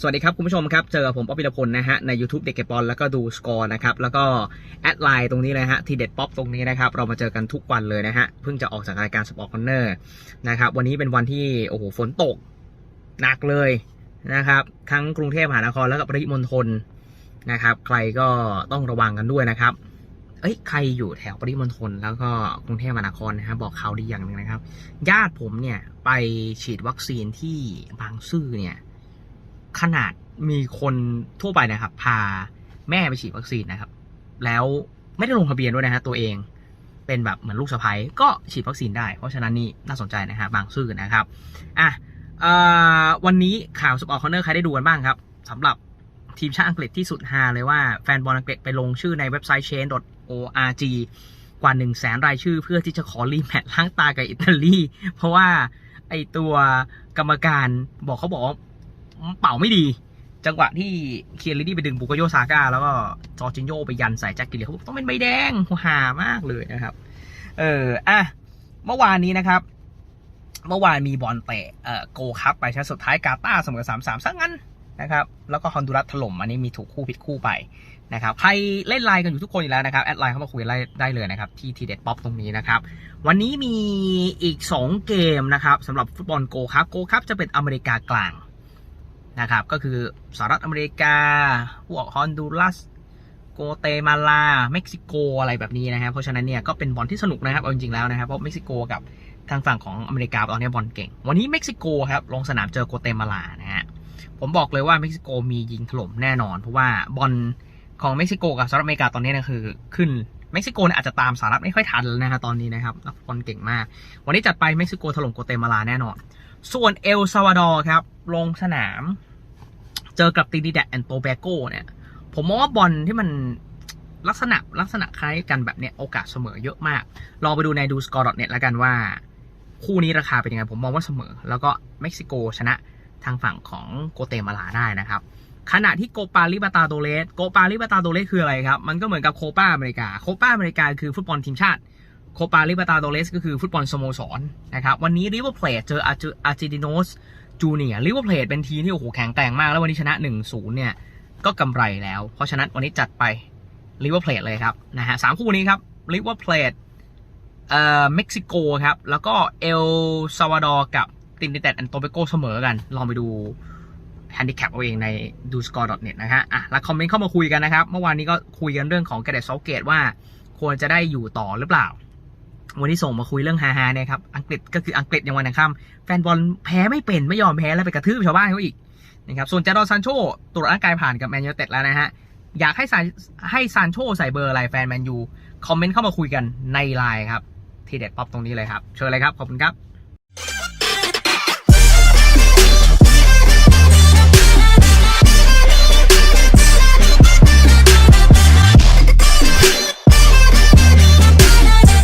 สวัสดีครับคุณผู้ชมครับ เจอผมป๊อปปิรพลนะฮะใน YouTube เด็กเก็บบอลแล้วก็ดูสกอร์นะครับ แล้วก็แอดไลน์ตรงนี้เลยฮะทีเด็ดป๊อปตรงนี้นะครับ เรามาเจอกันทุกวันเลยนะฮะ เพิ่งจะออกจากรายการสปอร์ตคอนเนอร์นะครับ วันนี้เป็นวันที่ โอ้โห ฝนตก หนักเลยนะครับ ทั้งกรุงเทพมหานครแล้วก็ปริมณฑลนะครับ ใครก็ต้องระวังกันด้วยนะครับ เอ้ยใครอยู่แถวปริมณฑลแล้วก็กรุงเทพมหานครนะครับบอกข่าวดีอย่างหนึ่งนะครับ ญาติผมเนี่ยไปฉีดวัคซีนที่บางซื่อเนี่ย ขนาดมีคนทั่วไปนะครับ พาแม่ไปฉีดวัคซีนนะครับ แล้วไม่ได้ลงทะเบียนด้วยนะฮะตัวเองเป็นแบบเหมือนลูกสะใภ้ก็ฉีดวัคซีนได้ เพราะฉะนั้นนี่น่าสนใจนะฮะบางซื่อนะครับอะออวันนี้ข่าวสปอร์ตคอนเนอร์ใครได้ดูกันบ้างครับสำหรับทีมชาติอังกฤษที่สุดฮาเลยว่าแฟนบอลอังกฤษไปลงชื่อในเว็บไซต์ change.org กว่า1 0 0 0 0แสนรายชื่อเพื่อที่จะขอรีแมตช์ล้างตากับอิตาลี เพราะว่าไอตัวกรรมการบอกเขาบอก เป่าไม่ดี จังหวะที่เคียนริดี้ไปดึงบุกโยซาก้าแล้วก็จอร์จินโยไปยันใส่แจ็คกิลเลเขาบอกต้องเป็นใบแดงหามากเลยนะครับ เอออะเมื่อวานนี้นะครับ เมื่อวานมีบอลเตะเอ่อโกคัพไปชนสุดท้ายกาตาร์เสมอสามสามซะงั้นนะครับแล้วก็ฮอนดูรัสถล่มอันนี้มีถูกคู่ผิดคู่ไปนะครับใครเล่นไลน์กันอยู่ทุกคนอยู่แล้วนะครับแอดไลน์เข้ามาคุยได้ได้เลยนะครับที่ทีเด็ดป๊อปตรงนี้นะครับวันนี้มีอีก 2 เกมนะครับสำหรับฟุตบอลโกคัพโกคัพจะเป็นอเมริกากลาง นะครับ ก็คือสหรัฐอเมริกา พวกฮอนดูรัส โกเตมาลา เม็กซิโกอะไรแบบนี้นะครับ เพราะฉะนั้นเนี่ยก็เป็นบอลที่สนุกนะครับเอาจริงๆแล้วนะครับ เพราะเม็กซิโกกับทางฝั่งของอเมริกาตอนนี้บอลเก่ง วันนี้เม็กซิโกครับลงสนามเจอโกเตมาลานะฮะ ผมบอกเลยว่าเม็กซิโกมียิงถล่มแน่นอน เพราะว่าบอลของเม็กซิโกกับสหรัฐอเมริกาตอนนี้นะคือขึ้นเม็กซิโกเนี่ยอาจจะตามสหรัฐไม่ค่อยทันแล้วนะฮะตอนนี้นะครับนักบอลเก่งมาก วันนี้จัดไปเม็กซิโกถล่มโกเตมาลาแน่นอน ส่วนเอลซาวาดอร์ครับ ลงสนาม เจอกับตินิแดดแอนโตแบโกเนี่ย ผมมองว่าบอลที่มันลักษณะลักษณะคล้ายกันแบบเนี้ยโอกาสเสมอเยอะมาก ลองไปดูในดูสกอร์ดเน็ตแล้วกันว่า คู่นี้ราคาเป็นยังไง ผมมองว่าเสมอ แล้วก็เม็กซิโกชนะทางฝั่งของโกเตมาลาได้นะครับ ขณะที่โกปาลิบาตาโดเลสโกปาลิบาตาโดเลสคืออะไรครับ มันก็เหมือนกับโคปาอเมริกา โคปาอเมริกาคือฟุตบอลทีมชาติ โคปาลิบาตาโดเลสก็คือฟุตบอลสโมสรนะครับ วันนี้ริเวอร์เพลเจออาร์เจติโนส จูเนียร์ลิเวอร์เพลเป็นทีมที่โอ้โหแข็งแกร่งมาก แล้ววันนี้ชนะ1-0เนี่ย ก็กำไรแล้ว เพราะฉะนั้นวันนี้จัดไปริเวอร์เพลเลยครับนะฮะสามคู่นี้ครับริเวอร์เพลเอ่อเม็กซิโกครับ แล้วก็เอลซาวาดอร์กับตินิแดดแอนโตเบโกเสมอกัน ลองไปดูแฮนดิแคปเอาเองในดูสกอร์ net นะฮะอะแล้วคอมเมนต์เข้ามาคุยกันนะครับ เมื่อวานนี้ก็คุยกันเรื่องของแกเดตซอลเกตว่าควรจะได้อยู่ต่อหรือเปล่า วันนี้ส่งมาคุยเรื่องฮาฮาเนี่ยครับ อังกฤษก็คืออังกฤษยังวันนะครับแฟนบอลแพ้ไม่เป็นไม่ยอมแพ้แล้วไปกระทืบชาวบ้านเขาอีกนะครับ ส่วนเจดอนซานโชตรวจร่างกายผ่านกับแมนยูเต็ดแล้วนะฮะ อยากให้ซานให้ซานโชใส่เบอร์อะไรแฟนแมนยู คอมเมนต์เข้ามาคุยกันในไลน์ครับ ที่เด็ดป๊อปตรงนี้เลยครับ เชิญเลยครับ ขอบคุณครับ